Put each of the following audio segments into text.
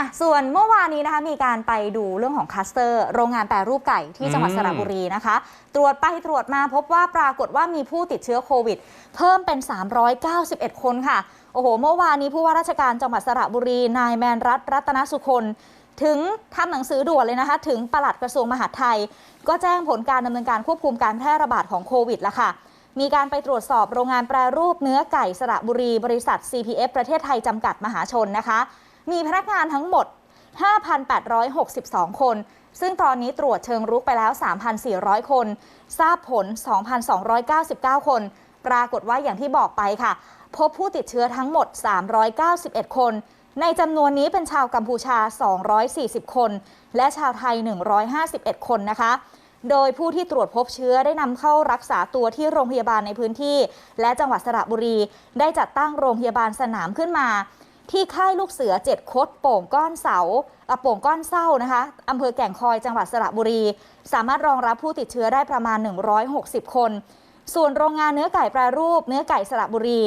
อะส่วนเมื่อวานนี้นะคะมีการไปดูเรื่องของคลัสเตอร์ โรงงานแปรรูปไก่ที่จังหวัดอืมสระบุรีนะคะ ตรวจไปตรวจมาพบว่าปรากฏว่ามีผู้ติดเชื้อโควิด เพิ่มเป็น 391 คนค่ะ โอ้โห เมื่อวานนี้ผู้ว่าราชการจังหวัดสระบุรี นายแมนรัตน์รัตนสุคนถึงทำหนังสือด่วนเลยนะคะ ถึงปลัดกระทรวงมหาดไทย ก็แจ้งผลการดำเนินการควบคุมการแพร่ระบาดของโควิดแล้วค่ะ มีการไปตรวจสอบโรงงานแปรรูปเนื้อไก่สระบุรี บริษัท CPF ประเทศไทยจำกัดมหาชนนะคะ มีพนักงานทั้งหมด 5,862 คน ซึ่งตอนนี้ตรวจเชิงรุกไปแล้ว 3,400 คน ทราบผล 2,299 คน ปรากฏว่าอย่างที่บอกไปค่ะ พบผู้ติดเชื้อทั้งหมด 391 คน ในจำนวนนี้เป็นชาวกัมพูชา 240 คน และชาวไทย 151 คนนะคะโดยผู้ที่ตรวจพบเชื้อได้นำเข้ารักษาตัวที่โรงพยาบาลในพื้นที่ และจังหวัดสระบุรี ได้จัดตั้งโรงพยาบาลสนามขึ้นมา ที่ค่ายลูกเสือเจ็ดคดโป่งก้อนเสาอะโป่งก้อนเศร้านะคะอำเภอแก่งคอยจังหวัดสระบุรี สามารถรองรับผู้ติดเชื้อได้ประมาณ 160 คน ส่วนโรงงานเนื้อไก่แปรรูป เนื้อไก่สระบุรี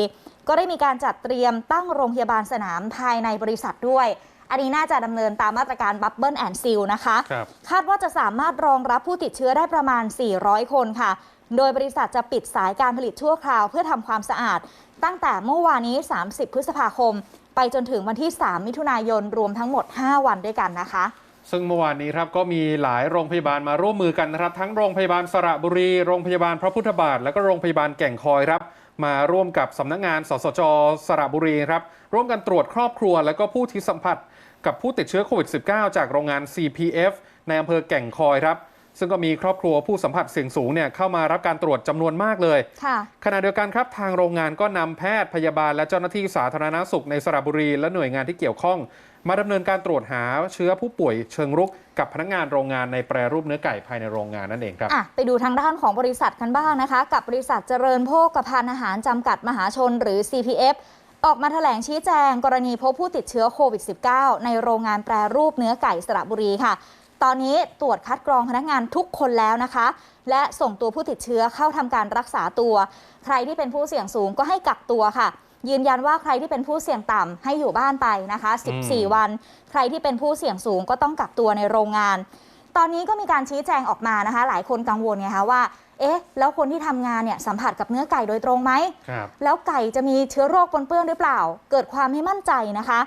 ก็ได้มีการจัดเตรียมตั้งโรงพยาบาลสนามภายในบริษัทด้วย อันนี้น่าจะดำเนินตามมาตรการบับเบิลแอนด์ซิลนะคะครับคาดว่าจะสามารถรองรับผู้ติดเชื้อได้ประมาณ 400 คนค่ะ โดยบริษัทจะปิดสายการผลิตชั่วคราว เพื่อทำความสะอาด ตั้งแต่เมื่อวานนี้ 30 พฤษภาคม ไปจนถึงวันที่ 3 มิถุนายนรวมทั้งหมด 5 วันด้วยกันนะคะ ซึ่งเมื่อวานนี้ครับก็มีหลายโรงพยาบาลมาร่วมมือกันนะครับ ทั้งโรงพยาบาลสระบุรี โรงพยาบาลพระพุทธบาท และก็โรงพยาบาลแก่งคอยครับ มาร่วมกับสำนักงาน สสจ สระบุรีครับร่วมกันตรวจครอบครัว และก็ผู้ที่สัมผัส กับผู้ติดเชื้อโควิด -19 จากโรงงาน CPF ในอำเภอแก่งคอยครับ ซึ่งก็มีครอบครัวผู้สัมผัสเสี่ยงสูงเนี่ยเข้ามารับการตรวจจำนวนมากเลยค่ะขณะเดียวกันครับทางโรงงานก็นำแพทย์พยาบาลและเจ้าหน้าที่สาธารณสุขในสระบุรี และหน่วยงานที่เกี่ยวข้อง มาดำเนินการตรวจหาเชื้อผู้ป่วยเชิงรุก กับพนักงานโรงงานในแปรรูปเนื้อไก่ภายในโรงงานนั่นเองครับอะไปดูทางด้านของบริษัทกันบ้างนะคะ กับบริษัทเจริญโภคภัณฑ์อาหารจำกัดมหาชนหรือ CPF ออกมาแถลงชี้แจงกรณีพบผู้ติดเชื้อโควิด -19 ในโรงงานแปรรูปเนื้อไก่สระบุรีค่ะ ตอนนี้ตรวจคัดกรองพนักงานทุกคนแล้วนะคะ และส่งตัวผู้ติดเชื้อเข้าทำการรักษาตัว ใครที่เป็นผู้เสี่ยงสูงก็ให้กักตัวค่ะ ยืนยันว่าใครที่เป็นผู้เสี่ยงต่ำให้อยู่บ้านไปนะคะ 14 วัน ใครที่เป็นผู้เสี่ยงสูงก็ต้องกักตัวในโรงงาน ตอนนี้ก็มีการชี้แจงออกมานะคะ หลายคนกังวลไงคะว่าเอ๊ะแล้วคนที่ทำงานเนี่ยสัมผัสกับเนื้อไก่โดยตรงไหมครับแล้วไก่จะมีเชื้อโรคปนเปื้อนหรือเปล่า เกิดความไม่มั่นใจนะคะ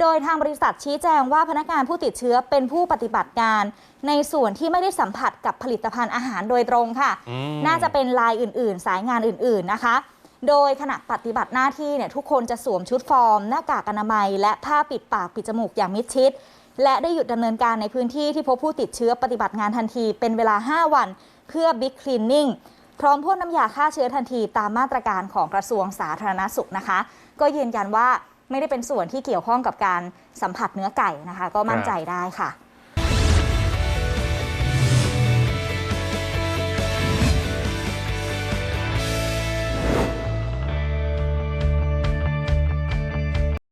โดยทางบริษัทชี้แจงว่าพนักงานผู้ติดเชื้อเป็นผู้ปฏิบัติงาน ในส่วนที่ไม่ได้สัมผัสกับผลิตภัณฑ์อาหารโดยตรงค่ะอืมน่าจะเป็นลายอื่น ๆ สายงานอื่น ๆ นะคะ โดยขณะปฏิบัติหน้าที่เนี่ยทุกคนจะสวมชุดฟอร์ม หน้ากากอนามัย และผ้าปิดปากปิดจมูกอย่างมิดชิด และได้หยุดดำเนินการในพื้นที่ที่พบผู้ติดเชื้อปฏิบัติงานทันทีเป็นเวลา 5 วัน เพื่อบิ๊กคลีนนิ่งพร้อมพ่นน้ำยาฆ่าเชื้อทันทีตามมาตรการของกระทรวงสาธารณสุขนะคะ ก็ยืนยันว่า ไม่ได้เป็นส่วนที่เกี่ยวข้องกับการสัมผัสเนื้อไก่นะคะ ก็มั่นใจได้ค่ะ